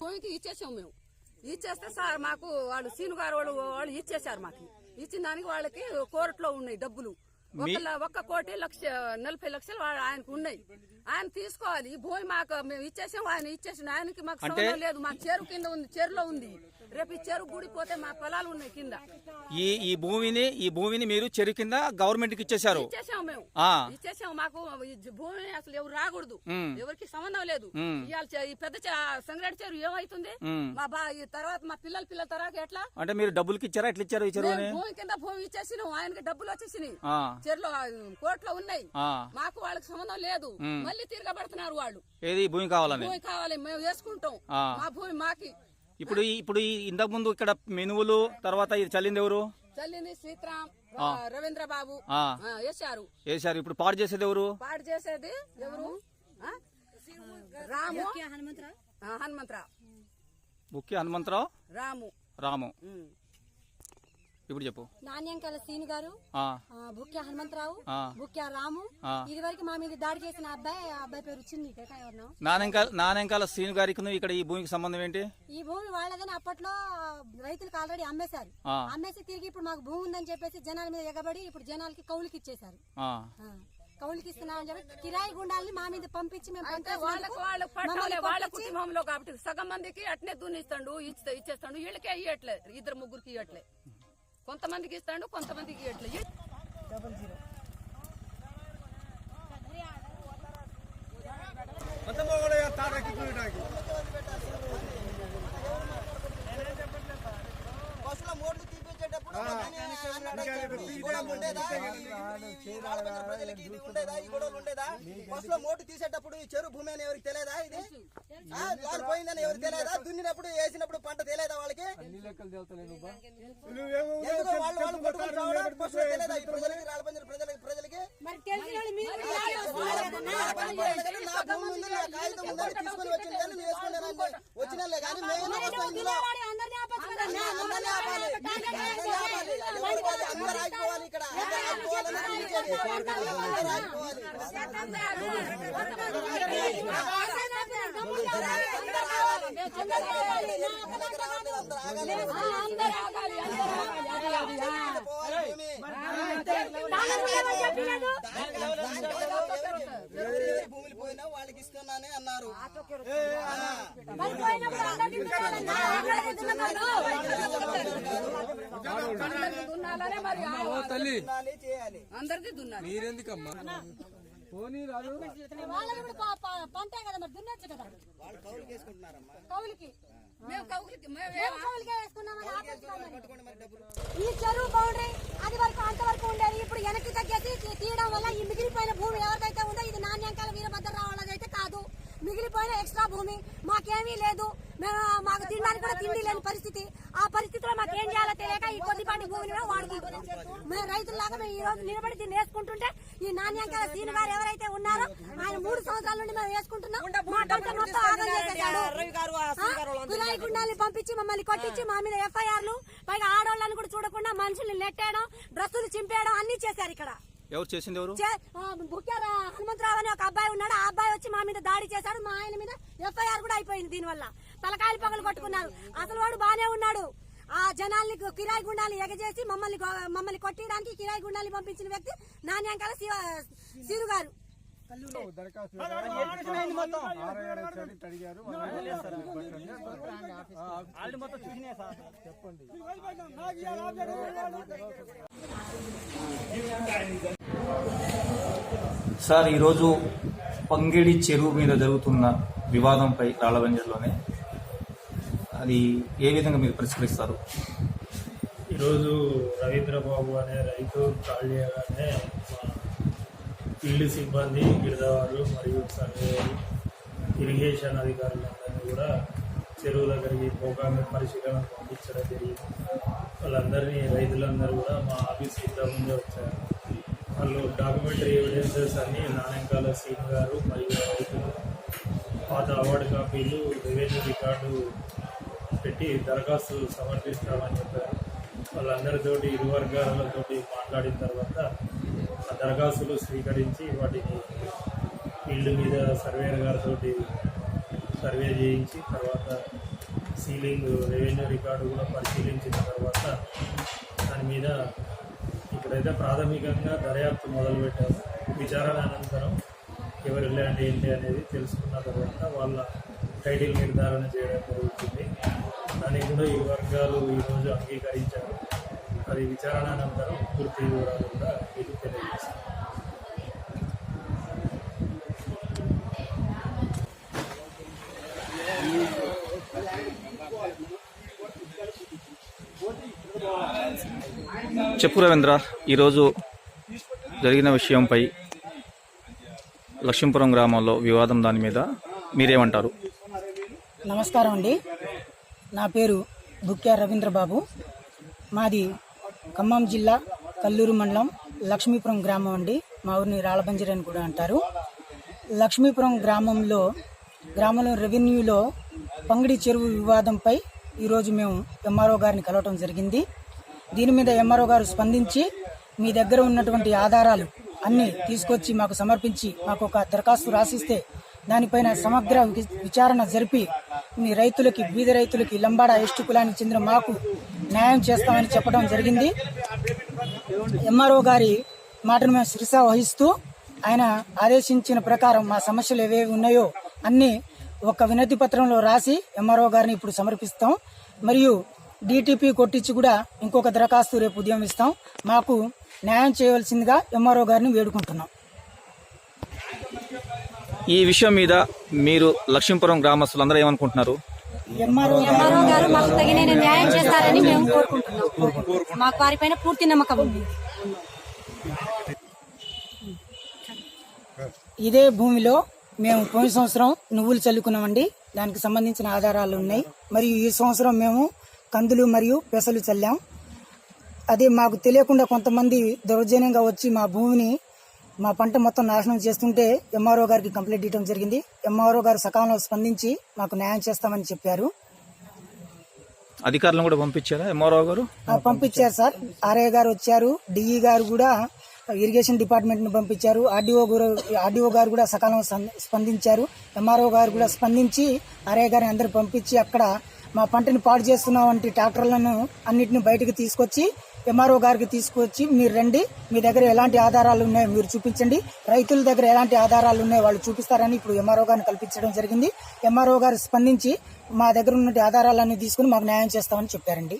భూమికి ఇచ్చేసాం మేము. ఇచ్చేస్తే సార్ మాకు వాళ్ళు సీను గారు వాళ్ళు వాళ్ళు ఇచ్చేసారు మాకు. ఇచ్చిన దానికి వాళ్ళకి కోర్టులో ఉన్నాయి డబ్బులు. ఒక కోటి లక్ష నలభై లక్షలు ఆయనకు ఉన్నాయి. ఆయన తీసుకోవాలి. ఈ భూమి మాకు మేము ఇచ్చేసాం ఆయన ఇచ్చేసాం ఆయనకి మాకు సంబంధం లేదు. మా చెరువు కింద ఉంది చెరువులో ఉంది. రేపు ఈ చెరువు గుడిపోతే మా పొలాలు ఉన్నాయి కింద. ఈ ఈ భూమిని ఈ భూమిని మీరు చెరువు కింద గవర్నమెంట్కి ఇచ్చేశారు. ఇచ్చేసాం మేము. ఇచ్చేసాం. మాకు భూమి అసలు ఎవరు రాకూడదు. ఎవరికి సంబంధం లేదు. ఇవాళ ఈ పెద్ద సంగడి చెరువు ఏమైతుంది. మా బా ఈ తర్వాత మా పిల్లల పిల్లల తర్వాత ఎట్లా? అంటే మీరు డబ్బులకి ఇచ్చారా? ఎట్లా ఇచ్చారు భూమి కింద భూమి ఇచ్చేసినాం. ఆయనకి డబ్బులు వచ్చేసినాయి. చెరులో కోట్లో ఉన్నాయి. ఆ. మాకు వాళ్ళకి సంబంధం లేదు. మళ్ళీ తిరగబడుతున్నారు వాళ్ళు. ఏది? భూమి కావాలని? భూమి కావాలి. మేము వేసుకుంటాం. ఆ. మా భూమి మాకి. ఇప్పుడు ఇప్పుడు ఈ ఇంతకు ముందు ఇక్కడ మెనువులు తర్వాత ఇది చల్లింది ఎవరు? చల్లిని సీతారాం రవీంద్ర బాబు ఆ. ఆ, వేశారు. వేశారు. ఇప్పుడు పాడు చేసేది ఎవరు? పాడు చేసేది ఎవరు? ఆ? రాము. ఆ, హనుమంతరావు. ముఖ్య హనుమంతరావు రాము. రాము. ఇప్పుడు చెప్పు. నాణ్యంకల సీను గారు బుక్య హనుమంతరావు ఆ. బుక్య రాము. ఇది వరకు మా మీద దాడి చేసిన అబ్బాయి ఆ అబ్బాయి పేరు చిన్ని నానెంకాల నానెంకాల శ్రీను గారికి ఇక్కడ ఈ భూమికి సంబంధం ఏంటి? ఈ భూమి వాళ్ళదని అప్పట్లో రైతులకు ఆల్రెడీ అమ్మేశారు. అమ్మేసి తిరిగి ఇప్పుడు మాకు భూమి ఉందని చెప్పేసి జనాల మీద ఎగబడి ఇప్పుడు జనాలకి కౌలుకి ఇచ్చేశారు. కౌలుకి ఇస్తున్నామని చెప్పి కిరాయి గుండాలని మా మీద పంపించి మేము వాళ్ళ కుటుంబంలో కాబట్టి సగం మందికి అట్నే దున్నిస్తాడు ఇచ్చేస్తాడు. వీళ్ళకే ఇయ్యట్లే ఇద్దరు ముగ్గురికి ఇయ్యట్లే. కొంతమందికి ఇస్తాడు కొంతమందికి ఇయ్యట్లే. ఇ- బస్సులో మోట్లు తీపించేటప్పుడు గొడవలు ఉండేదా? ఈ రాళ్ళబంజర ప్రజలకి ఇది ఉండేదా? ఈ గొడవలు ఉండేదా? బస్సులో మోటు తీసేటప్పుడు ఈ చెరువు భూమి అని ఎవరికి తెలియదా ఇది? వాళ్ళు పోయిందని ఎవరికి తెలియదా? దున్నినప్పుడు వేసినప్పుడు పంట తెలియదా వాళ్ళకి? వాళ్ళు కొట్టుకొని తెలియదా ఈ ప్రజలకి? ప్రజలకి ప్రజలకి. నా భూమి ఉంది నా కాగితం ఉందని తీసుకొని వచ్చింది కానీ నేను వేసుకున్నాను వచ్చినలే కానీ మేము అందరినీ ఆపాలి. ఇక్కడ. అందరూ ఆగాలి. భూములు పోయినా వాళ్ళకి ఇస్తున్నానే అన్నారు అందరికీ దున్నాలనే మీరెందుకమ్మా? కూడా పంటే కదా మరి దున్నచ్చు కదా వాళ్ళు కౌలుకి వేసుకుంటున్నారమ్మా కౌలుకి మేము మేము కౌలుకే వేసుకున్నామని ఈ చెరువు బౌండరీ అది వరకు అంతవరకు ఉండేది. ఇప్పుడు వెనక్కి తగ్గేసి మాకేమీ లేదు. మేము మాకు తినడానికి కూడా తిండి లేని పరిస్థితి. ఆ పరిస్థితిలో మాకు ఏం చేయాలో తెలియక ఈ కొద్దిపాటి భూమిని కూడా వాడుకుంటున్నాం మేము రైతుల్లాగా మేము ఈ రోజు నిలబడి దీన్ని వేసుకుంటుంటే ఈ నాణ్యంకాల సీని గారు ఎవరైతే ఉన్నారో ఆయన మూడు సంవత్సరాల నుండి మేము వేసుకుంటున్నాం. మా పంట మొత్తం ఆగం చేసేసాడు కిరాయి గుండాలని పంపించి మమ్మల్ని కొట్టించి మా మీద ఎఫ్ఐఆర్లు పైగా ఆడవాళ్ళని కూడా చూడకుండా మనుషుల్ని నెట్టేయడం డ్రెస్సులు చింపేయడం అన్ని చేశారు ఇక్కడ. ఎవరు చేసింది ఎవరు? బుక్యార హనుమంతరావు అని ఒక అబ్బాయి ఉన్నాడు. ఆ అబ్బాయి వచ్చి మా మీద దాడి చేశాడు. మా ఆయన మీద ఎఫ్ఐఆర్ కూడా అయిపోయింది దీనివల్ల. తలకాయలు పగలు కొట్టుకున్నారు. అసలు వాడు బానే ఉన్నాడు. ఆ జనాల్ని కిరాయి గుండాలు ఎగజేసి మమ్మల్ని మమ్మల్ని కొట్టడానికి కిరాయి గుండాలు పంపించిన వ్యక్తి నాణ్యాంకాల శివ శిరు గారు. సార్ ఈరోజు పంగిడి చెరువు మీద జరుగుతున్న వివాదంపై రాళ్ళవెంజర్లోనే అది ఏ విధంగా మీరు పరిష్కరిస్తారు? ఈరోజు రవీంద్రబాబు అనే రైతు కాల్ చేయగానే ఫీల్డ్ సిబ్బంది గిరిదవారు మరియు సర్వేయర్ ఇరిగేషన్ అధికారులందరినీ కూడా చెరువు దగ్గరికి పోగానే పరిశీలన పంపించడం జరిగింది. వాళ్ళందరినీ రైతులందరూ కూడా మా ఆఫీస్ ఇద్దరు ముందే వచ్చారు. వాళ్ళు డాక్యుమెంటరీ ఎవిడెన్సెస్ అన్ని నాణ్యంకాల సీన్ గారు మరియు రైతులు పాత అవార్డు కాపీలు రెవెన్యూ రికార్డు పెట్టి దరఖాస్తు సమర్పిస్తామని చెప్పారు. వాళ్ళందరితోటి ఇరు వర్గాలతోటి మాట్లాడిన తర్వాత ఆ దరఖాస్తులు స్వీకరించి వాటిని ఫీల్డ్ మీద సర్వేయర్ గారితో సర్వే చేయించి తర్వాత సీలింగ్ రెవెన్యూ రికార్డు కూడా పరిశీలించిన తర్వాత దాని మీద ఇప్పుడైతే ప్రాథమికంగా దర్యాప్తు మొదలుపెట్టాము. విచారణ అనంతరం ఎవరు ల్యాండ్ ఏంటి అనేది తెలుసుకున్న తర్వాత వాళ్ళ టైటిల్ నిర్ధారణ చేయడం జరుగుతుంది. దానికి కూడా ఈ వర్గాలు ఈరోజు అంగీకరించారు. అది విచారణ అనంతరం పూర్తి వివరాలు కూడా మీకు తెలియజేస్తాం. చెప్పు రవీంద్ర ఈరోజు జరిగిన విషయంపై లక్ష్మీపురం గ్రామంలో వివాదం దాని మీద మీరేమంటారు? నమస్కారం అండి. నా పేరు బుక్యా రవీంద్ర బాబు మాది ఖమ్మం జిల్లా కల్లూరు మండలం లక్ష్మీపురం గ్రామం అండి. మా ఊరిని రాళ్ళబంజరి అని కూడా అంటారు. లక్ష్మీపురం గ్రామంలో గ్రామంలో రెవెన్యూలో పంగిడి చెరువు వివాదంపై ఈరోజు మేము ఎంఆర్ఓ గారిని కలవటం జరిగింది. దీని మీద ఎంఆర్ఓ గారు స్పందించి మీ దగ్గర ఉన్నటువంటి ఆధారాలు అన్ని తీసుకొచ్చి మాకు సమర్పించి మాకు ఒక దరఖాస్తు రాసిస్తే దానిపైన సమగ్ర వి- విచారణ జరిపి మీ రైతులకి బీద రైతులకి లంబాడ ఎస్టు కులానికి చెందిన మాకు న్యాయం చేస్తామని చెప్పడం జరిగింది. ఎంఆర్ఓ గారి మాటను మేము శిరస వహిస్తూ ఆయన ఆదేశించిన ప్రకారం మా సమస్యలు ఏవేవి ఉన్నాయో అన్ని ఒక వినతి పత్రంలో రాసి ఎంఆర్ఓ గారిని ఇప్పుడు సమర్పిస్తాం. మరియు డిటిపి కొట్టించి కూడా ఇంకొక దరఖాస్తు రేపు ఉదయం ఇస్తాం. మాకు న్యాయం చేయవలసిందిగా ఎంఆర్ఓ గారిని వేడుకుంటున్నాం. ఈ విషయం మీద మీరు లక్ష్మీపురం గ్రామస్తులందరూ ఏమనుకుంటున్నారు? ఎంఆర్ఓ ఎంఆర్ఓ గారు మాకు తగిన న్యాయం చేస్తారని మేము కోరుకుంటున్నాం. మాకు వారిపైన పూర్తి నమ్మకం ఉంది. ఇదే భూమిలో మేము పోయిన సంవత్సరం నువ్వులు చల్లుకున్నామండి. దానికి సంబంధించిన ఆధారాలు ఉన్నాయి. మరియు ఈ సంవత్సరం మేము కందులు మరియు పెసలు చల్లాం. అదే మాకు తెలియకుండా కొంతమంది దౌర్జన్యంగా వచ్చి మా భూమిని మా పంట మొత్తం నాశనం చేస్తుంటే ఎంఆర్ఓ గారికి కంప్లైంట్ ఇవ్వడం జరిగింది. ఎంఆర్ఓ గారు సకాలంలో స్పందించి మాకు న్యాయం చేస్తామని చెప్పారు. అధికారులను కూడా పంపించారా ఎంఆర్ఓ గారు? పంపించారు సార్. ఆర్ఐ గారు వచ్చారు. డిఈ గారు కూడా ఇరిగేషన్ డిపార్ట్మెంట్ని పంపించారు. ఆర్డీఓ గారు ఆర్డీఓ గారు కూడా సకాలంలో స్పంద- స్పందించారు. ఎంఆర్ఓ గారు కూడా స్పందించి ఆర్ఐ గారిని అందరు పంపించి అక్కడ మా పంటని పాడు చేస్తున్న వంటి ట్రాక్టర్లను అన్నిటిని బయటకు తీసుకొచ్చి ఎంఆర్ఓ గారికి తీసుకొచ్చి మీరు రండి. మీ దగ్గర ఎలాంటి ఆధారాలు ఉన్నాయో మీరు చూపించండి. రైతుల దగ్గర ఎలాంటి ఆధారాలు ఉన్నాయో వాళ్ళు చూపిస్తారని ఇప్పుడు ఎంఆర్ఓ గారిని కల్పించడం జరిగింది. ఎంఆర్ఓ గారు స్పందించి మా దగ్గర ఉన్న ఆధారాలన్నీ తీసుకుని మాకు న్యాయం చేస్తామని చెప్పారండి.